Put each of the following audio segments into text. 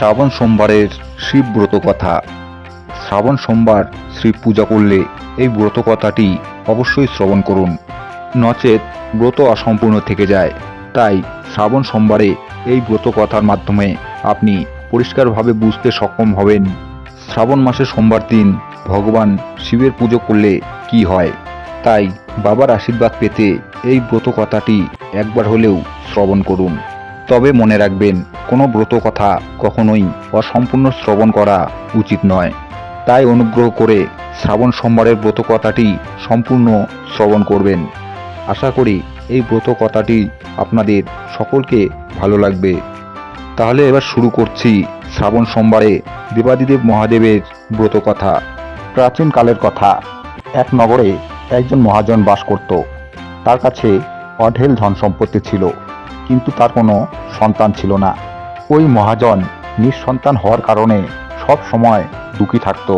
শ্রাবণ সোমবারের শিব ব্রত কথা। শ্রাবণ সোমবার শিব পূজা করলে এই ব্রত কথাটি অবশ্যই শ্রবণ করুন। নচেত ব্রত অসম্পূর্ণ থেকে যায়। তাই শ্রাবণ সোমবারে এই ব্রত কথার মাধ্যমে আপনি পরিষ্কারভাবে বুঝতে সক্ষম হবেন। শ্রাবণ মাসে সোমবার দিন ভগবান শিবের পুজো করলে কি হয়? তাই বাবার আশীর্বাদ পেতে এই ব্রত কথাটি একবার হলেও শ্রবণ করুন। তবে মনে রাখবেন কোনো ব্রত কথা কখনোই অসম্পূর্ণ শ্রবণ করা উচিত নয়। তাই অনুগ্রহ করে শ্রাবণ সোমবারের ব্রত কথাটি সম্পূর্ণ শ্রবণ করবেন। আশা করি এই ব্রত কথাটি আপনাদের সকলকে ভালো লাগবে। তাহলে এবার শুরু করছি শ্রাবণ সোমবারে দেবাদিদেব মহাদেবের ব্রত কথা। প্রাচীনকালের কথা। এক নগরে একজন মহাজন বাস করত। তার কাছে অঢেল ধন সম্পত্তি ছিল, কিন্তু তার কোনো সন্তান ছিল না। ওই মহাজন নিঃসন্তান হওয়ার কারণে সব সময় দুঃখী থাকত।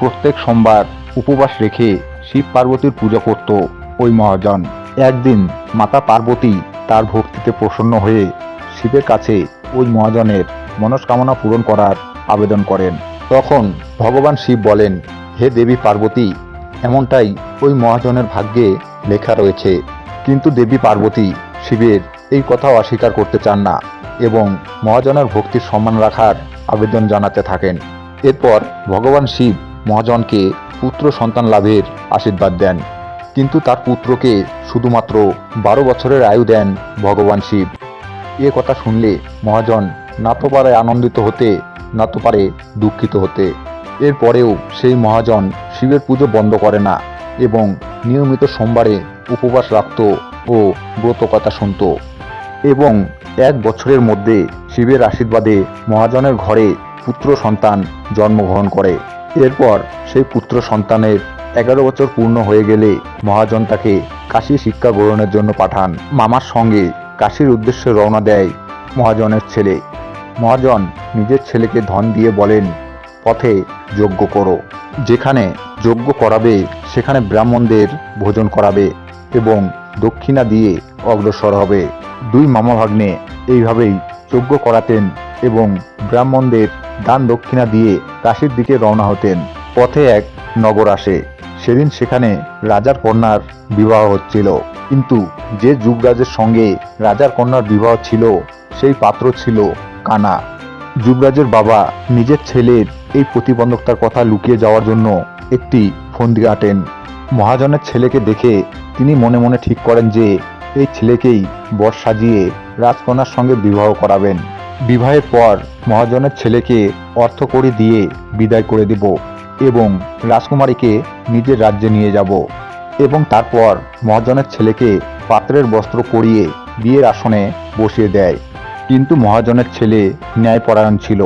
প্রত্যেক সোমবার উপবাস রেখে শিব পার্বতীর পূজা করত ওই মহাজন। একদিন মাতা পার্বতী তার ভক্তিতে প্রসন্ন হয়ে শিবের কাছে ওই মহাজনের মনস্কামনা পূরণ করার আবেদন করেন। তখন ভগবান শিব বলেন, হে দেবী পার্বতী, এমনটাই ওই মহাজনের ভাগ্যে লেখা রয়েছে। কিন্তু দেবী পার্বতী শিবের এই কথা অস্বীকার করতে চান না। এবং মহাজনের ভক্তির সম্মান রাখার আবেদন জানাতে থাকেন। এরপর ভগবান শিব মহাজনকে পুত্র সন্তান লাভের আশীর্বাদ দেন। কিন্তু তার পুত্রকে শুধুমাত্র বারো বছরের আয়ু দেন ভগবান শিব। এ কথা শুনলে মহাজন না তো পারে আনন্দিত হতে না তো পারে দুঃখিত হতে। এরপরেও সেই মহাজন শিবের পুজো বন্ধ করে না এবং নিয়মিত সোমবারে উপবাস রাখত ও ব্রত কথা শুনত। এবং এক বছরের মধ্যে শিবের আশীর্বাদে মহাজনের ঘরে পুত্র সন্তান জন্মগ্রহণ করে। এরপর সেই পুত্র সন্তানের এগারো বছর পূর্ণ হয়ে গেলে মহাজন তাকে কাশী শিক্ষা গ্রহণের জন্য পাঠান। মামার সঙ্গে কাশীর উদ্দেশ্যে রওনা দেয় মহাজনের ছেলে। মহাজন নিজের ছেলেকে ধন দিয়ে বলেন, পথে যজ্ঞ করো। যেখানে যজ্ঞ করাবে, সেখানে ব্রাহ্মণদের ভোজন করাবে এবং দক্ষিণা দিয়ে অগ্রসর হবে। দুই মামা ভাগ্নে এইভাবেই যজ্ঞ করাতেন এবং ব্রাহ্মণদের দান দক্ষিণা দিয়ে কাশীর দিকে রওনা হতেন। পথে এক নগর আসে। সেদিন সেখানে রাজার কন্যার বিবাহ হচ্ছিল। কিন্তু যে যুবরাজের সঙ্গে রাজার কন্যার বিবাহ ছিল, সেই পাত্র ছিল কানা। যুবরাজের বাবা নিজের ছেলের এই প্রতিবন্ধকতার কথা লুকিয়ে যাওয়ার জন্য একটি ফন্দি আটেন। মহাজনের ছেলেকে দেখে তিনি মনে মনে ঠিক করেন যে, এই ছেলেকেই বর সাজিয়ে রাজকন্যার সঙ্গে বিবাহ করাবেন। বিবাহের পর মহাজনের ছেলেকে অর্থকড়ি দিয়ে বিদায় করে দেব এবং রাজকুমারীকে নিজের রাজ্যে নিয়ে যাব এবং তারপর মহাজনের ছেলেকে পাত্রের বস্ত্র পরিয়ে বিয়ের আসনে বসিয়ে দেয়। কিন্তু মহাজনের ছেলে ন্যায়পরায়ণ ছিল।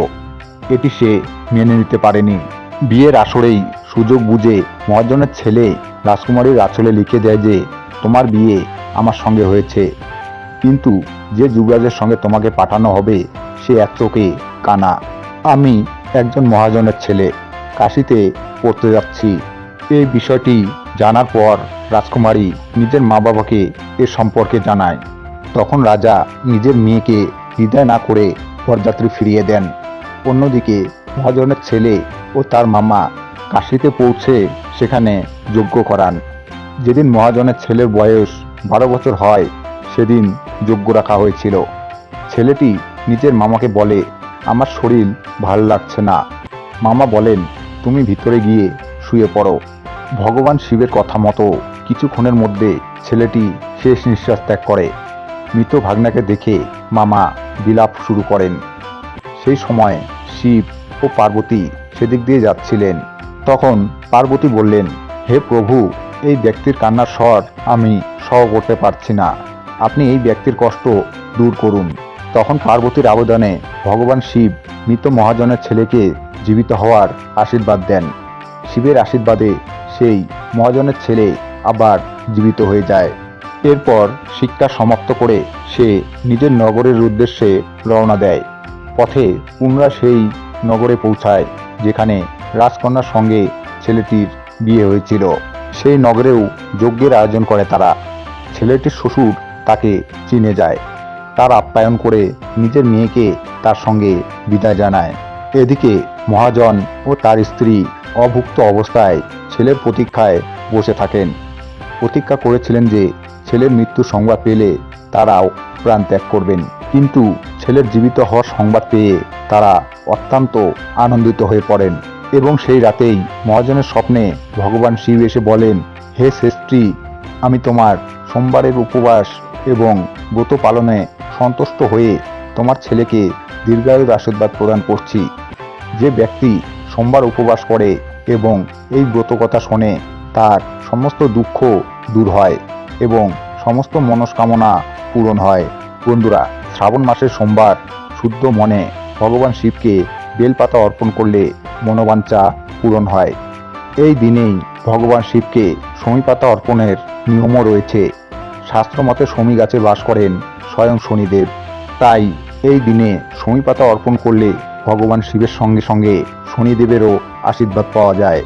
এটি সে মেনে নিতে পারেনি। বিয়ের আসরেই সুযোগ বুঝে মহাজনের ছেলে রাজকুমারীর আঁচলে লিখে দেয় যে, তোমার বিয়ে আমার সঙ্গে হয়েছে। কিন্তু যে যুবরাজের সঙ্গে তোমাকে পাঠানো হবে, সে এক চোখে কানা। আমি একজন মহাজনের ছেলে, কাশিতে পড়তে যাচ্ছি। এই বিষয়টি জানার পর রাজকুমারী নিজের মা বাবাকে এ সম্পর্কে জানায়। তখন রাজা নিজের মেয়েকে বিদায় না করে বরযাত্রী ফিরিয়ে দেন। অন্যদিকে মহাজনের ছেলে ও তার মামা কাশিতে পৌঁছে সেখানে যজ্ঞ করান। যেদিন মহাজনের ছেলের বয়স বারো বছর হয়, সেদিন যজ্ঞ রাখা হয়েছিল। ছেলেটি নিজের মামাকে বলে, আমার শরীর ভালো লাগছে না। মামা বলেন, তুমি ভিতরে গিয়ে শুয়ে পড়ো। ভগবান শিবের কথা মতো কিছুক্ষণের মধ্যে ছেলেটি শেষ নিঃশ্বাস ত্যাগ করে। মৃত ভাগনাকে দেখে মামা বিলাপ শুরু করেন। সেই সময় শিব ও পার্বতী সেদিক দিয়ে যাচ্ছিলেন। তখন পার্বতী বললেন, হে প্রভু, এই ব্যক্তির কান্নার স্বর আমি সহ করতে পারছি না। আপনি এই ব্যক্তির কষ্ট দূর করুন। তখন পার্বতীর আবেদনে ভগবান শিব মৃত মহাজনের ছেলেকে জীবিত হওয়ার আশীর্বাদ দেন। শিবের আশীর্বাদে সেই মহাজনের ছেলে আবার জীবিত হয়ে যায়। এরপর শিক্ষা সমাপ্ত করে সে নিজের নগরের উদ্দেশ্যে রওনা দেয়। পথে পুনরায় সেই নগরে পৌঁছায়, যেখানে রাজকন্যার সঙ্গে ছেলেটির বিয়ে হয়েছিল। সেই নগরেও যজ্ঞের আয়োজন করে তারা। ছেলেটির শ্বশুর তাকে চিনে যায়। তার আপ্যায়ন করে নিজের মেয়েকে তার সঙ্গে বিদায় জানায়। এদিকে মহাজন ও তার স্ত্রী অভুক্ত অবস্থায় ছেলের প্রতীক্ষায় বসে থাকেন। প্রতীক্ষা করেছিলেন যে ছেলের মৃত্যু সংবাদ পেলে তারাও প্রাণ ত্যাগ করবেন। কিন্তু ছেলের জীবিত হওয়ার সংবাদ পেয়ে তারা অত্যন্ত আনন্দিত হয়ে পড়েন এবং সেই রাতেই মহাজনের স্বপ্নে ভগবান শিব এসে বলেন, হে শ্রেষ্ঠী, আমি তোমার সোমবারের উপবাস এবং ব্রত পালনে সন্তুষ্ট হয়ে তোমার ছেলেকে দীর্ঘায়ুর আশীর্বাদ প্রদান করছি। যে ব্যক্তি সোমবার উপবাস করে এবং এই ব্রতকথা শোনে, তার সমস্ত দুঃখ দূর হয় এবং সমস্ত মনস্কামনা পূরণ হয়। বন্ধুরা, শ্রাবণ মাসের সোমবার শুদ্ধ মনে ভগবান শিবকে বেলপাতা অর্পণ করলে মনোবাঞ্ছা পূরণ হয়। এই দিনেই ভগবান শিবকে সমীপাতা অর্পণের নিয়মও রয়েছে। শাস্ত্রমতে শমী গাছে বাস করেন স্বয়ং শনিদেব। তাই এই দিনে সমীপাতা অর্পণ করলে ভগবান শিবের সঙ্গে সঙ্গে শনিদেবেরও আশীর্বাদ পাওয়া যায়।